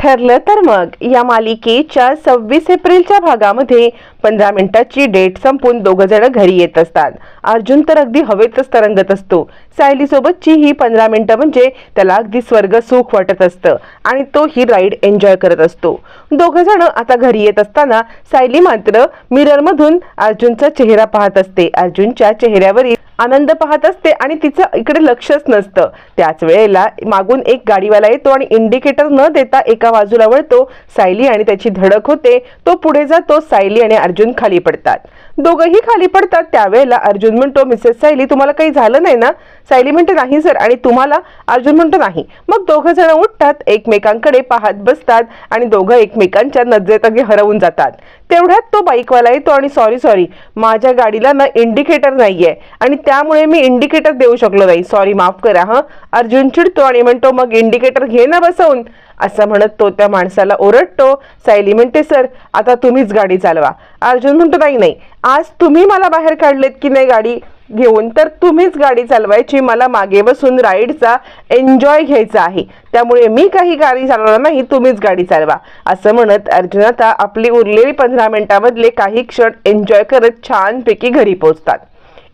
ठरलं तर मग या मालिकेच्या सव्वीस एप्रिलच्या भागामध्ये पंधरा मिनिटाची डेट संपून दोघं जण घरी येत असतात. अर्जुन तर अगदी हवेतच तरंगत असतो. सायली सोबतची ही पंधरा मिनिटं म्हणजे त्याला अगदी स्वर्ग सुख वाटत असतं आणि तो ही राईड एन्जॉय करत असतो. दोघं जण आता घरी येत असताना सायली मात्र मिरर मधून अर्जुनचा चेहरा पाहत असते. अर्जुनच्या चेहऱ्यावरील आनंद पाहत असते आणि तिचं इकडे लक्षच नसतं. त्याच वेळेला मागून एक गाडीवाला येतो आणि इंडिकेटर न देता एका बाजूला वळतो. सायली आणि त्याची धडक होते. तो पुढे जातो. सायली आणि अर्जुन खाली पडतात. दोघंही खाली पडतात. त्यावेळेला अर्जुन म्हणतो मिसेस सायली तुम्हाला काही झालं नाही ना? सायली म्हणते नाही सर. आणि तुम्हाला अर्जुन म्हणतो नाही. मग दोघं जण उठतात एकमेकांकडे पाहत बसतात आणि दोघं एकमेकांच्या नजरेत अगदी हरवून जातात. तेवढ्यात तो बाईकवाला येतो आणि सॉरी सॉरी माझ्या गाडीला ना इंडिकेटर नाहीये आणि त्यामुळे मी इंडिकेटर देऊ शकलो नाही. सॉरी माफ करा हं. अर्जुन चिडतो आणि म्हणतो मग इंडिकेटर घे ना बसवून. असं म्हणत तो त्या माणसाला ओरडतो सायली म्हणते सर आता तुम्हीच गाडी चालवा. अर्जुन म्हणतो नाही नाही आज तुम्ही मला बाहेर काढलेत की नाही गाडी घेऊन तर तुम्हीच गाडी चालवायची मला मागे बसून राईडचा एन्जॉय घ्यायचा आहे. त्यामुळे मी काही गाडी चालवणार नाही तुम्हीच गाडी चालवा. असं म्हणत अर्जुन आता आपली उरलेली पंधरा मिनिटामधले काही क्षण एन्जॉय करत छानपैकी घरी पोहोचतात.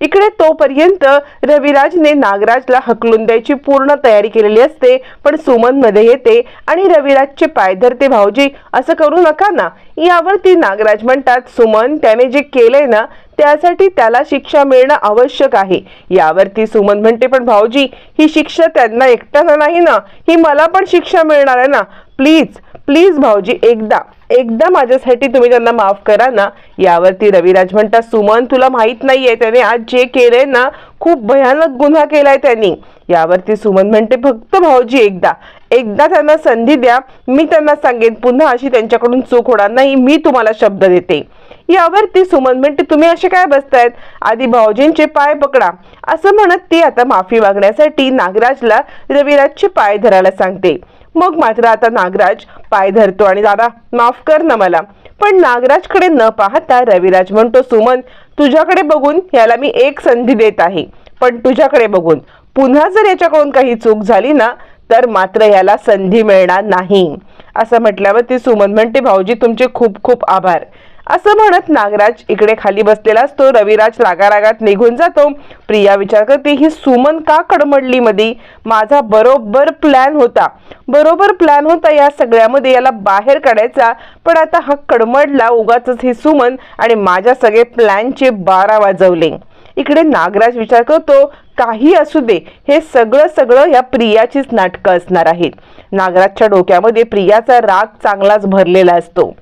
इकडे तोपर्यंत रविराजने नागराजला हकलून द्यायची पूर्ण तयारी केलेली असते पण सुमनमध्ये येते आणि रविराजचे पाय धरते भाऊजी असं करू नका ना. यावरती नागराज म्हणतात सुमन त्याने जे केलंय ना त्यासाठी त्याला शिक्षा मिळणं आवश्यक आहे. यावरती सुमन म्हणते पण भाऊजी ही शिक्षा त्यांना एकट्याला नाही ना ही मला पण शिक्षा मिळणार आहे ना. प्लीज प्लीज भाऊजी एकदा एकदा माझ्यासाठी तुम्ही त्यांना माफ करा ना. यावरती रविराज म्हणतात सुमन तुला माहीत नाहीये त्याने आज जे केलंय ना खूप भयानक गुन्हा केलाय त्यांनी. यावरती सुमन म्हणते फक्त भाऊजी एकदा एकदा त्यांना संधी द्या. मी त्यांना सांगेन पुन्हा अशी त्यांच्याकडून चूक होणार नाही मी तुम्हाला शब्द देते. यावरती सुमन म्हणते तुम्ही असे काय बसतायत? आधी भाऊजींचे पाय पकडा. असं म्हणत ती आता माफी मागण्यासाठी नागराजला रविराजचे पाय धरायला सांगते. मग मात्र आता नागराज पाय धरतो आणि दादा माफ कर ना मला पण नागराजकडे न पाहता रविराज म्हणतो सुमन तुझ्याकडे बघून याला मी एक संधी देत आहे पण तुझ्याकडे बघून पुन्हा जर याच्याकडून काही चूक झाली ना तर मात्र याला संधी मिळणार नाही. असं म्हटल्यावर ती सुमन म्हणते भाऊजी तुमचे खूप खूप आभार. असं म्हणत नागराज इकडे खाली बसलेला असतो. रविराज रागारागात निघून जातो. प्रिया विचार करते ही सुमन का कडमडली मध्ये माझा बरोबर प्लॅन होता. बरोबर प्लॅन होता या सगळ्यामध्ये याला बाहेर काढायचा. पण आता हा कडमडला उगाच ही सुमन आणि माझ्या सगळे प्लॅनचे बारा वाजवले. इकडे नागराज विचार करतो काही असू दे हे सगळं सगळं या प्रियाचीच नाटकं असणार आहेत. नागराजच्या डोक्यामध्ये प्रियाचा राग चांगलाच भरलेला असतो.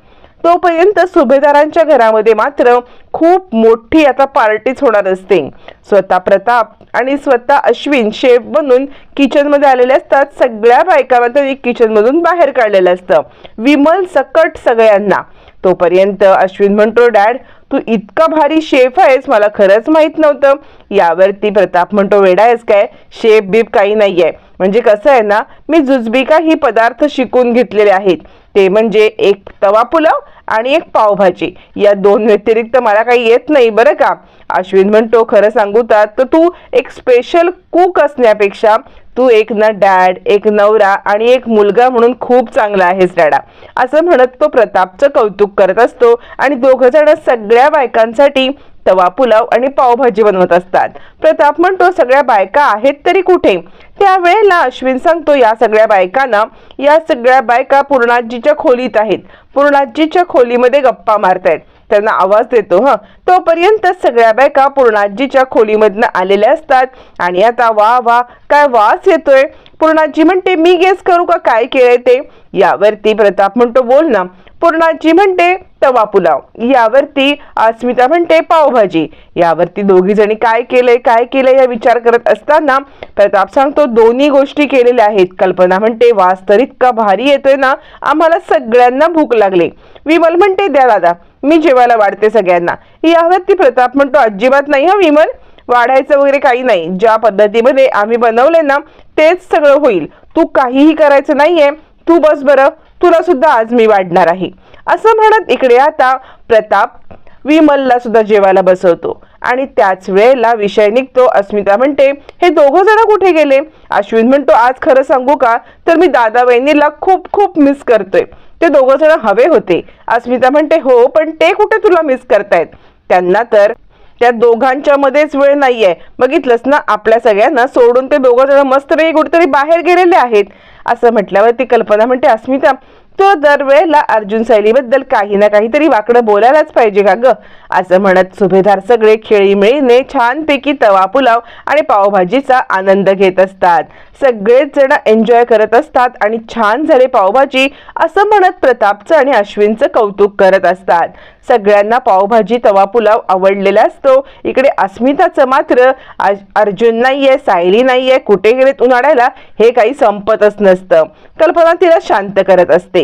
तोपर्यंत सुभेदारांच्या घरामध्ये मात्र खूप मोठी आता पार्टीच होणार असते. स्वतः प्रताप आणि स्वतः अश्विन शेफ बनून किचनमध्ये आलेले असतात. सगळ्या बायका मात्र किचनमधून बाहेर काढलेलं असतं. विमल सकट सगळ्यांना. तोपर्यंत अश्विन म्हणतो डॅड तू इतका भारी शेफ आहेस मला खरंच माहीत नव्हतं. यावरती प्रताप म्हणतो वेडा आहेस काय? शेफ बीप काही नाही आहे म्हणजे कसं आहे ना मी जुजबिका ही पदार्थ शिकून घेतलेले आहेत. ते म्हणजे एक तवा पुलाव आणि एक पावभाजी. या दोन व्यतिरिक्त मला काही येत नाही बरं का? अश्विन म्हणतो खरं सांगू तर तर तू एक स्पेशल कुक असण्यापेक्षा तू एक ना डॅड एक नवरा आणि एक मुलगा म्हणून खूप चांगला आहेस डॅडा असं म्हणत तो प्रतापचं कौतुक करत असतो आणि दोघं जण सगळ्या बायकांसाठी तवा पुलाव आणि पावभाजी बनवत असतात. प्रताप म्हणतो सगळ्या बायका आहेत तरी कुठे? त्यावेळेला अश्विन सांगतो या सगळ्या बायकांना या सगळ्या बायका पूर्णाजीच्या खोलीत आहेत. पूर्णाजीच्या खोलीमध्ये गप्पा मारतायत. त्यांना आवाज देतो ह. तोपर्यंत सगळ्या बायका पूर्णाजीच्या खोलीमधनं आलेल्या असतात. आणि आता वा वा काय वास येतोय? पूर्णाजी म्हणते मी गेस करू का काय केलंय ते? यावरती प्रताप म्हणतो बोल ना. पूर्णाजी म्हणते तवा पुलाव. यावरती अस्मिता म्हणते पावभाजी. यावरती दोघी जणी काय केलंय काय केलंय या विचार करत असताना प्रताप सांगतो दोन्ही गोष्टी केलेल्या आहेत. कल्पना म्हणते वास तर इतका भारी येतोय ना आम्हाला सगळ्यांना भूक लागली. विमल म्हणते द्या दादा. मी जेवायला वाढते सगळ्यांना. यावरती प्रताप म्हणतो अजिबात नाही हा विमल. वाढायचं वगैरे काही नाही. ज्या पद्धतीमध्ये आम्ही बनवले ना तेच सगळं होईल. तू काहीही करायचं नाहीये. तू बस बरं. तुला सुद्धा आज मी वाढणार आहे. असं म्हणत इकडे आता प्रताप विमलला सुद्धा जेवायला बसवतो. आणि त्याच वेळेला विषय निघतो. अस्मिता म्हणते हे दोघं जण कुठे गेले? अश्विन म्हणतो आज खरं सांगू का? तर मी दादा वहिनीला खूप खूप मिस करतोय. ते दोघं जण हवे होते. अस्मिता म्हणते हो पण ते कुठे तुला मिस करतायत? त्यांना तर त्या दोघांच्या मध्येच वेळ नाहीये. बघितलंस ना आपल्या सगळ्यांना सोडून ते दोघं जण मस्तपैकी कुठेतरी बाहेर गेलेले आहेत. असं म्हटल्यावर ती कल्पना म्हणते अस्मिता तो दरवेळेला अर्जुन सैलीबद्दल काही ना काहीतरी वाकडं बोलायलाच पाहिजे का ग? असं म्हणत सुभेदार सगळे खेळीमेळीने छानपैकी तवा पुलाव आणि पावभाजीचा आनंद घेत असतात. सगळेच जण एन्जॉय करत असतात आणि छान झाले पावभाजी असं म्हणत प्रतापचं आणि अश्विनचं कौतुक करत असतात. सगळ्यांना पावभाजी तवा पुलाव आवडलेला असतो. इकडे अस्मिताचं मात्र आज- अर्जुन नाहीये सायली नाहीये कुठे गेलेत उन्हाळ्याला हे काही संपतच नसतं. कल्पना तिला शांत करत असते.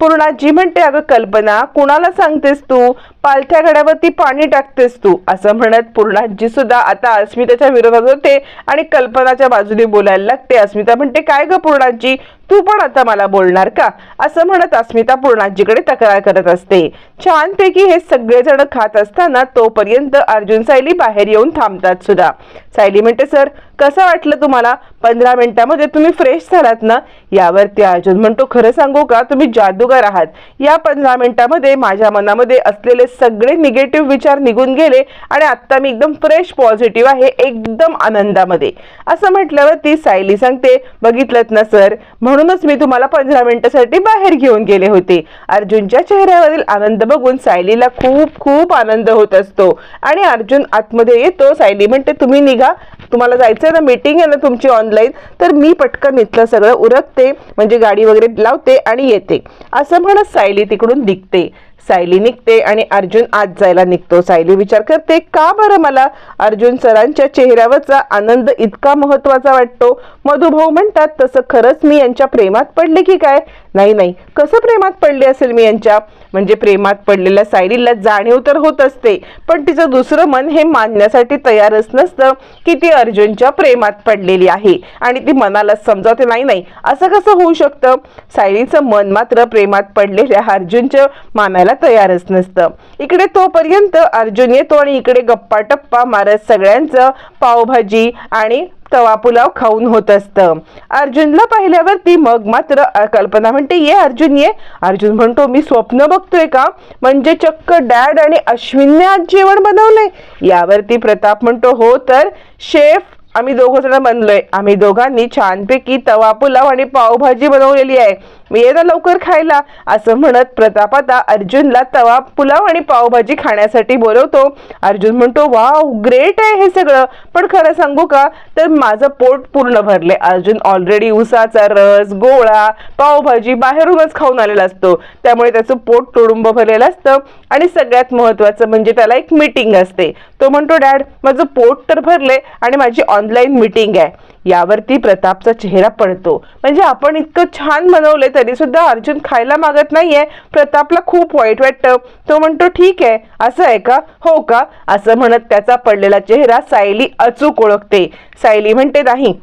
पूर्णाजी म्हणते अगं कल्पना कुणाला सांगतेस तू? पालथ्या घड्यावरती पाणी टाकतेस तू? असं म्हणत पूर्णाजी सुद्धा आता अस्मिताच्या विरोधात होते आणि कल्पनाच्या बाजूने बोलायला लागते. अस्मिता म्हणते काय ग पूर्णाजी? तू पण आता मला बोलणार का? असं म्हणत अस्मिता पूर्णाजीकडे तक्रार करत असते. छानपैकी हे सगळेजण खात असताना तोपर्यंत अर्जुन सायली बाहेर येऊन थांबतात सुद्धा. सायली म्हणते सर कसं वाटलं तुम्हाला? पंधरा मिनिटामध्ये तुम्ही फ्रेश झालात ना? यावरती अर्जुन म्हणतो खरं सांगू का? तुम्ही जादू जादूगार आहात या पंधरा मिनिटामध्ये माझ्या मनामध्ये असलेले सगळे निगेटिव्ह विचार निघून गेले आणि आता मी एकदम फ्रेश पॉझिटिव्ह आहे एकदम आनंदामध्ये. असं म्हटल्यावर ती सायली सांगते बघितलं ना सर म्हणूनच मी तुम्हाला पंधरा मिनिटासाठी बाहेर घेऊन गेले होते. अर्जुनच्या चेहऱ्यावरील आनंद बघून सायलीला खूप खूप आनंद होत असतो. आणि अर्जुन आतमध्ये येतो सायली म्हणते तुम्ही निघा तुम्हाला जायचं आहे ना मीटिंग आहे ना तुमची ऑनलाईन तर मी पटकन इथलं सगळं उरकते म्हणजे गाडी वगैरे लावते आणि येते. असं म्हणत सायली तिकडून निघते. सायली निघते आणि अर्जुन आत जायला निघतो. सायली विचार करते का बरं मला अर्जुन सरांच्या चेहऱ्यावरचा आनंद इतका महत्त्वाचा वाटतो? मधुभाऊ म्हणतात तसं खरंच मी यांच्या प्रेमात पडले की काय? नाही नाही. कसं प्रेमात पडले असेल मी यांच्या? म्हणजे प्रेमात पडलेल्या सायलीला जाणीव तर होत असते पण तिचं दुसरं मन हे मानण्यासाठी तयारच नसतं की ती अर्जुनच्या प्रेमात पडलेली आहे आणि ती मनाला समजावते नाही नाही. असं कसं होऊ शकतं? सायलीचं मन मात्र प्रेमात पडलेल्या अर्जुनच्या मानायला तयारच नसतं. इकडे तोपर्यंत अर्जुन येतो आणि इकडे गप्पा टप्पा मारत सगळ्यांचं पावभाजी आणि तवा पुलाव खाऊन होत असतं. अर्जुनला पाहिल्यावरती मग मात्र कल्पना म्हणते ये अर्जुन ये. अर्जुन म्हणतो मी स्वप्न बघतोय का? म्हणजे चक्क डॅड आणि अश्विनने आज जेवण बनवलंय. यावरती प्रताप म्हणतो हो तर शेफ आम्ही दोघं जण बनलोय. आम्ही दोघांनी छानपैकी तवा पुलाव आणि पावभाजी बनवलेली आहे. मी ये लवकर खायला असं म्हणत प्रताप आता अर्जुनला तवा पुलाव आणि पावभाजी खाण्यासाठी बोलवतो. अर्जुन म्हणतो वाव ग्रेट आहे हे सगळं. पण खरं सांगू का? तर माझं पोट पूर्ण भरले. अर्जुन ऑलरेडी उसाचा रस गोळा पावभाजी बाहेरूनच खाऊन आलेला असतो. त्यामुळे त्याचं पोट तुडुंब भरलेलं असतं. आणि सगळ्यात महत्वाचं म्हणजे त्याला एक मीटिंग असते. तो म्हणतो डॅड माझं पोट तर भरले आणि माझी ऑनलाईन मीटिंग आहे. यावरती प्रतापचा चेहरा पडतो. म्हणजे आपण इतकं छान बनवले तरी सुद्धा अर्जुन खायला मागत नाहीये. प्रतापला खूप वाईट वाटतं. तो म्हणतो ठीक आहे असं आहे का? हो का? असं म्हणत त्याचा पडलेला चेहरा सायली अचूक ओळखते. सायली म्हणते नाही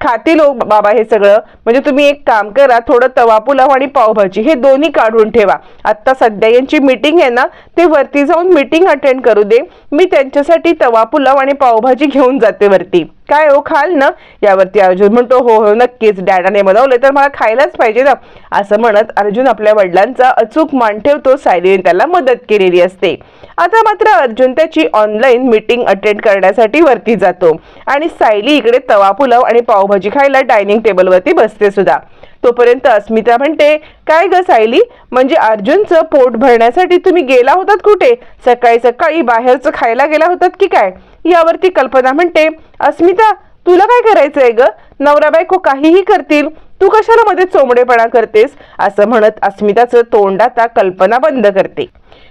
खातील हो बाबा हे सगळं. म्हणजे तुम्ही एक काम करा थोडं तवा पुलाव आणि पावभाजी हे दोन्ही काढून ठेवा. आत्ता सध्या यांची मीटिंग आहे ना ते वरती जाऊन मीटिंग अटेंड करू दे. मी त्यांच्यासाठी तवा पुलाव आणि पावभाजी घेऊन जाते वरती. काय हो खाल ना. यावरती अर्जुन म्हणतो हो हो नक्कीच डॅडाने बनवले तर मला खायलाच पाहिजे ना. असं म्हणत अर्जुन आपल्या वडिलांचा अचूक मान ठेवतो. सायलीने त्याला मदत केलेली असते. आता मात्र अर्जुन त्याची ऑनलाईन मीटिंग अटेंड करण्यासाठी वरती जातो. आणि सायली इकडे तवा पुलाव आणि पावभाजी खायला डायनिंग टेबलवरती बसते सुद्धा. तोपर्यंत अस्मिता म्हणते काय ग सायली? म्हणजे अर्जुनचं पोट भरण्यासाठी तुम्ही गेला होतात कुठे? सकाळी सकाळी बाहेरचं खायला गेला होतात की काय? यावरती कल्पना म्हणते अस्मिता तुला काय करायचंय ग? नवरा बायको काहीही करतील तू कशाला मध्ये चोंबडेपणा करतेस? असं म्हणत अस्मिताचं तोंड आता कल्पना बंद करते.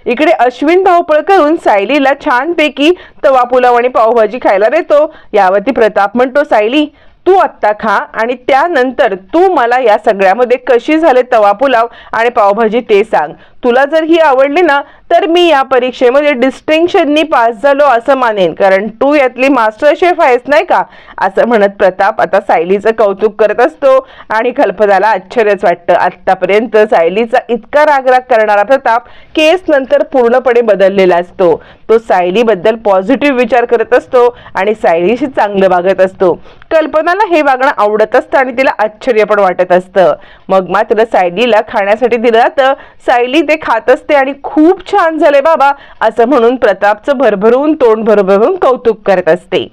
इकडे अश्विन धावपळ करून सायलीला छानपैकी तवा पुलाव आणि पावभाजी खायला देतो. यावरती प्रताप म्हणतो सायली तू आत्ता खा आणि त्यानंतर तू मला या सगळ्यामध्ये कशी झाले तवा पुलाव आणि पावभाजी ते सांग. तुला जर ही आवडली ना तर मी या परीक्षेमध्ये डिस्टिंक्शननी पास झालो असं मानेन. कारण तू यातली मास्टर शेफ आहेस नाही का? असं म्हणत प्रताप आता सायलीचं कौतुक करत असतो आणि कल्पनाला आश्चर्यच वाटतं. आत्तापर्यंत सायलीचा इतका रागराग करणारा प्रताप केस नंतर पूर्णपणे बदललेला असतो. तो सायलीबद्दल पॉझिटिव्ह विचार करत असतो आणि सायलीशी चांगलं वागत असतो. कल्पनाला हे वागणं आवडत असतं आणि तिला आश्चर्य पण वाटत असतं. मग मात्र सायलीला खाण्यासाठी दिलं जातं. सायली ते ते खात असते आणि खूप छान झाले बाबा असं म्हणून प्रतापचं भरभरून तोंड भरभरून कौतुक करत असते.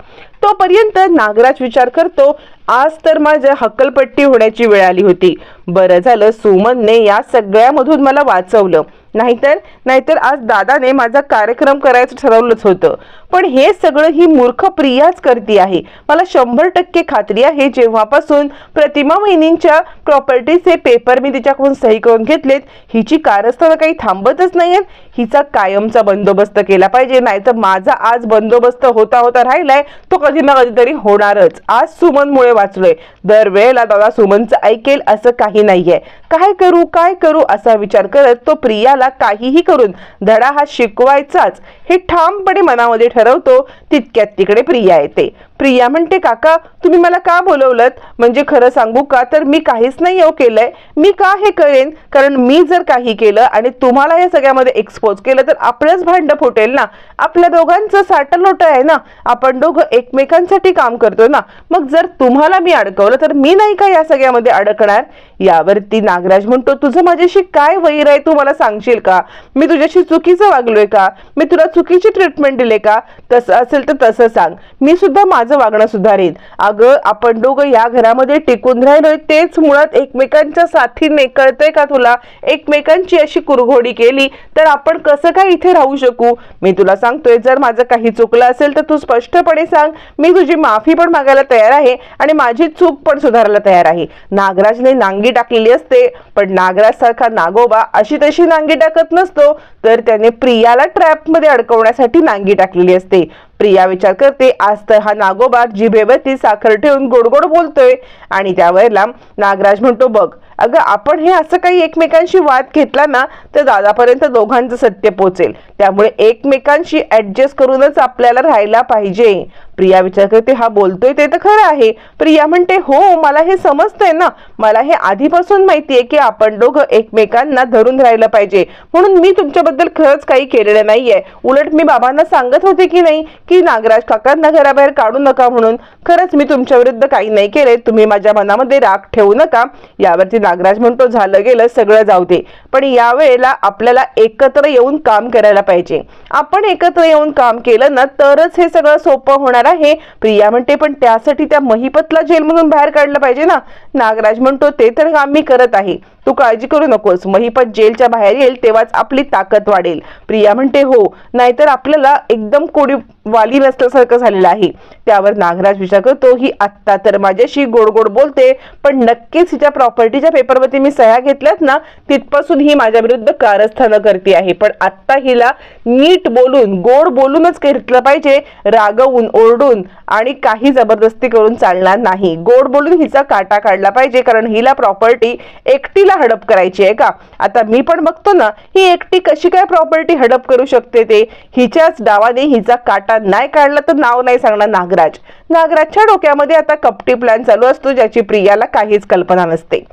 तोपर्यंत नागराज विचार करतो आज तर माझ्या हक्कलपट्टी होण्याची वेळ आली होती. बरं झालं सुमनने या सगळ्यामधून मला वाचवलं. नाहीतर नाहीतर आज दादाने माझा कार्यक्रम करायचं ठरवलंच होतं. पण हे सगळं ही मूर्ख प्रियाच करते आहे. मला शंभर टक्के खात्री आहे जेव्हापासून प्रतिमा वहिनींच्या प्रॉपर्टीचे पेपर मी तिच्याकडून सही करून घेतलेत हिची कारस्थानं काही थांबतच नाही हिचा कायमचा बंदोबस्त केला पाहिजे नाहीतर माझा आज बंदोबस्त होता होता राहिलाय तो कधी ना कधीतरी होणारच. आज सुमनमुळे वाचलोय. दरवेळेला दादा सुमनचं ऐकेल असं काही नाहीये. काय करू काय करू असा विचार करत तो प्रियाला काहीही करून धडा हा शिकवायचाच. हे ठामपणे मनामध्ये ठरवतो तितक्यात तिकडे प्रिया येते. प्रिया म्हणते काका तुम्ही मला का बोलवलं म्हणजे खरं सांगू का? तर मी काहीच नाही हो केलंय. मी का हे करेन? कारण मी जर काही केलं आणि तुम्हाला या सगळ्यामध्ये एक्सपोज केलं तर आपलंच भांड फुटेल ना? आपल्या दोघांचं साठं लोट आहे ना? आपण दोघं एकमेकांसाठी काम करतो ना? मग जर तुम्हाला मी अडकवलं तर मी नाही का या सगळ्यामध्ये अडकणार? यावरती नागराज म्हणतो तुझं माझ्याशी काय वैर आहे? तू मला सांगशील का? मी तुझ्याशी चुकीचं वागलोय का? मी तुला चुकीची ट्रीटमेंट दिले का? तसं असेल तर तसं सांग. मी सुद्धा माझं वागणं सुधारेन. अगं आपण दोघं या घरामध्ये टिकून राहिलोय तेच मुळात एकमेकांच्या साथीने कळतंय का तुला? एकमेकांची अशी कुरघोडी केली तर आपण कसं काय इथे राहू शकू? मी तुला सांगतोय जर माझं काही चुकलं असेल तर तू स्पष्टपणे सांग. मी तुझी माफी पण मागायला तयार आहे आणि माझी चूक पण सुधारायला तयार आहे. नागराजने नांगी टाकलेली असते पण नागराज सारखा नागोबा अशी तशी नांगी टाकत नसतो तर त्याने प्रियाला ट्रॅपमध्ये अडकवण्यासाठी नांगी टाकलेली असते. प्रिया विचार करते आज तर हा नागोबा जिभेवरती साखर ठेवून गोड गोड बोलतोय. आणि त्यावेळेला नागराज म्हणतो बघ अगं आपण हे असं काही एकमेकांशी वाद घेतला ना तर दादापर्यंत दोघांचं सत्य पोचेल. त्यामुळे एकमेकांशी ऍडजस्ट करूनच आपल्याला राहायला पाहिजे. प्रिया विचार करते हा बोलतोय ते तर खरं आहे. प्रिया म्हणते हो मला हे समजतंय ना. मला हे आधीपासून माहिती आहे की आपण दोघं एकमेकांना धरून राहिलं पाहिजे. म्हणून मी तुमच्याबद्दल खरंच काही केलेलं नाहीये. उलट मी बाबांना सांगत होते की नाही की नागराज काकांना घराबाहेर काढू नका म्हणून. खरंच मी तुमच्या विरुद्ध काही नाही केले. तुम्ही माझ्या मनामध्ये राग ठेवू नका. यावरती नागराज म्हणतो झालं गेलं सगळं जाऊ दे. पण यावेळेला आपल्याला एकत्र येऊन काम करायला पाहिजे. आपण एकत्र येऊन काम केलं ना तरच हे सगळं सोपं होणार आहे. प्रिया म्हणते पण त्यासाठी त्या महिपतला जेलमधून बाहेर काढलं पाहिजे ना. नागराज म्हणतो ते तर काम मी करत आहे. तू काळजी करू नकोस. महिपत जेलच्या बाहेर येईल तेव्हाच आपली ताकद वाढेल. प्रिया म्हणते हो. नाहीतर आपल्याला एकदम कोडी वाली नसल्यासारखं झालेलं आहे. त्यावर नागराज विचार करतो ही आत्ता तर माझ्याशी गोड गोड बोलते पण नक्कीच हिच्या प्रॉपर्टीच्या पेपरवरती मी सह्या घेतल्यात ना तिथपासून ही माझ्या विरुद्ध कारस्थानं करते आहे. पण आत्ता हिला नीट बोलून गोड बोलूनच घेतलं पाहिजे रागवून ओरडून आणि काही जबरदस्ती करून चालणार नाही. गोड बोलून हिचा काटा काढला पाहिजे कारण हिला प्रॉपर्टी एकटीला हडप करायची आहे का? आता मी पण बघतो ना ही एकटी कशी काय प्रॉपर्टी हडप करू शकते ते? हिच्याच डावाने हिचा काटा नाही काढला तर नाव नाही सांगणार नागराज. नागराजच्या डोक्यामध्ये आता कपटी प्लॅन चालू असतो ज्याची प्रियाला काहीच कल्पना नसते.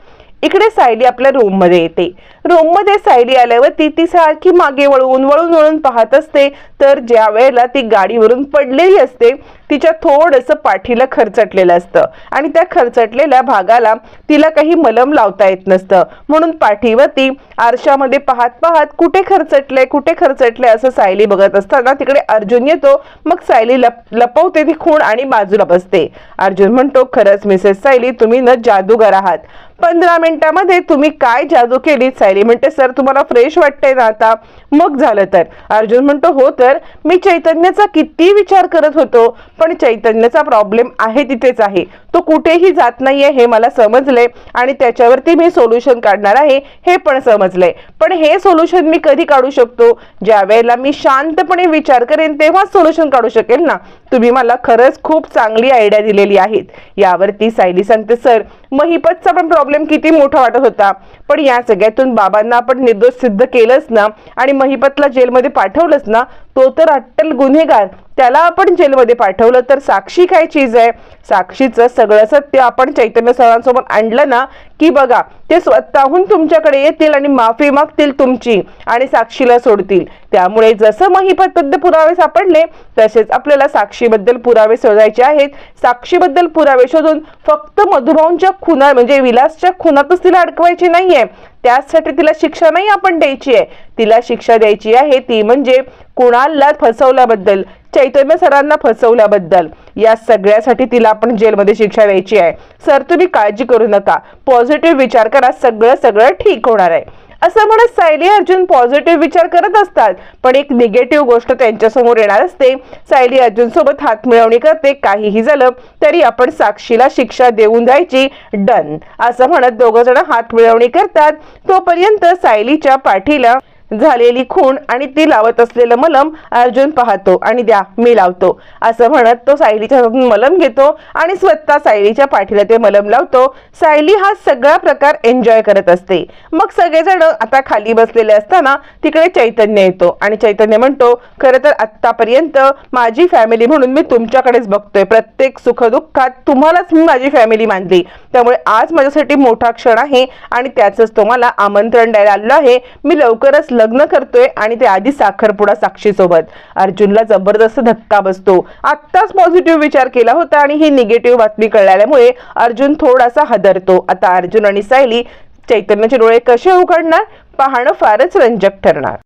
इकडे सायली आपल्या रूममध्ये येते. रूममध्ये सायली आल्यावर ती ती सारखी मागे वळून वळून वळून पाहत असते. तर ज्या वेळेला ती गाडीवरून पडलेली असते तिच्या थोडंसं पाठीला खरचटलेलं असतं. आणि त्या खरचटलेल्या भागाला तिला काही मलम लावता येत नसतं. म्हणून पाठीवरती आरशामध्ये पाहत पाहत कुठे खरचटले कुठे खरचटले असं सायली बघत असताना तिकडे अर्जुन येतो. मग सायली लप लपवते ती खूण आणि बाजूला बसते. अर्जुन म्हणतो खरंच मिसेस सायली तुम्ही न जादूगार आहात. पंधरा मिनिटामध्ये तुम्ही काय जादू केली सायली? म्हणते सर तुम्हाला फ्रेश वाटतंय ना आता? मग झालं तर? अर्जुन म्हणतो हो तर. मी चैतन्याचा किती विचार करत होतो पण चैतन्याचा प्रॉब्लेम आहे तिथेच आहे. तो कुठेही जात नाहीये हे मला समजलंय आणि त्याच्यावरती मी सोल्युशन काढणार आहे हे पण समजलंय. पण हे सोल्युशन मी कधी काढू शकतो? ज्या वेळेला मी शांतपणे विचार करेन तेव्हाच सोल्युशन काढू शकेल ना? तुम्ही मला खरंच खूप चांगली आयडिया दिलेली आहेत. यावरती सायली सांगते सर महिपतचा पण प्रॉब्लेम किती मोठा वाटत होता. पण या सगळ्यातून बाबांना आपण निर्दोष सिद्ध केलंच ना आणि महिपतला जेलमध्ये पाठवलंच ना तो तर अट्टल गुन्हेगार. त्याला आपण जेलमध्ये पाठवलं तर साक्षी काय चीज आहे? साक्षीचं सगळं सत्य आपण चैतन्य सरांसोबत आणलं ना की बघा ते स्वतःहून तुमच्याकडे येतील आणि माफी मागतील तुमची आणि साक्षीला सोडतील. त्यामुळे जसं महिपतबद्दल पुरावे सापडले तसेच आपल्याला साक्षीबद्दल पुरावे शोधायचे आहेत. साक्षीबद्दल पुरावे शोधून फक्त मधुभाऊंच्या खुना म्हणजे विलासच्या खुनातच तिला अडकवायची नाहीये. त्यासाठी तिला शिक्षा नाही आपण द्यायची आहे. तिला शिक्षा द्यायची आहे ती म्हणजे कुणाला फसवल्याबद्दल. चैतन्य सरांना फसवल्याबद्दल. या सगळ्यासाठी तिला आपण जेलमध्ये शिक्षा द्यायची आहे. सर तुम्ही काळजी करू नका. पॉझिटिव्ह विचार करा. सगळं सगळं ठीक होणार आहे. असं म्हणत सायली अर्जुन पॉझिटिव्ह विचार करत असतात. पण एक निगेटिव्ह गोष्ट त्यांच्यासमोर येणार असते. सायली अर्जुन सोबत हात मिळवणी करते. काहीही झालं तरी आपण साक्षीला शिक्षा देऊन द्यायची डन असं म्हणत दोघ जण हात मिळवणी करतात. तोपर्यंत सायलीच्या पाठीला झालेली खूण आणि ती लावत असलेलं मलम अर्जुन पाहतो आणि द्या मी लावतो. असं म्हणत तो सायलीच्या हातून मलम घेतो आणि स्वतः सायलीच्या पाठीला ते मलम लावतो. सायली हा सगळा प्रकार एन्जॉय करत असते. मग सगळेजण आता खाली बसलेले असताना तिकडे चैतन्य येतो आणि चैतन्य म्हणतो खरं तर आत्तापर्यंत माझी फॅमिली म्हणून मी तुमच्याकडेच बघतोय. प्रत्येक सुखदुःखात तुम्हालाच मी माझी फॅमिली मानली. त्यामुळे आज माझ्यासाठी मोठा क्षण आहे आणि त्याचंच तुम्हाला आमंत्रण द्यायला आलेलो आहे. मी लवकरच लग्न करतोय आणि ते आधी साखरपुडा साक्षीसोबत. अर्जुनला जबरदस्त धक्का बसतो. आत्ताच पॉझिटिव्ह विचार केला होता आणि ही निगेटिव्ह बातमी कळल्यामुळे अर्जुन थोडासा हदरतो. आता अर्जुन आणि सायली चैतन्याचे डोळे कसे उघडणार? पाहणं फारच रंजक ठरणार.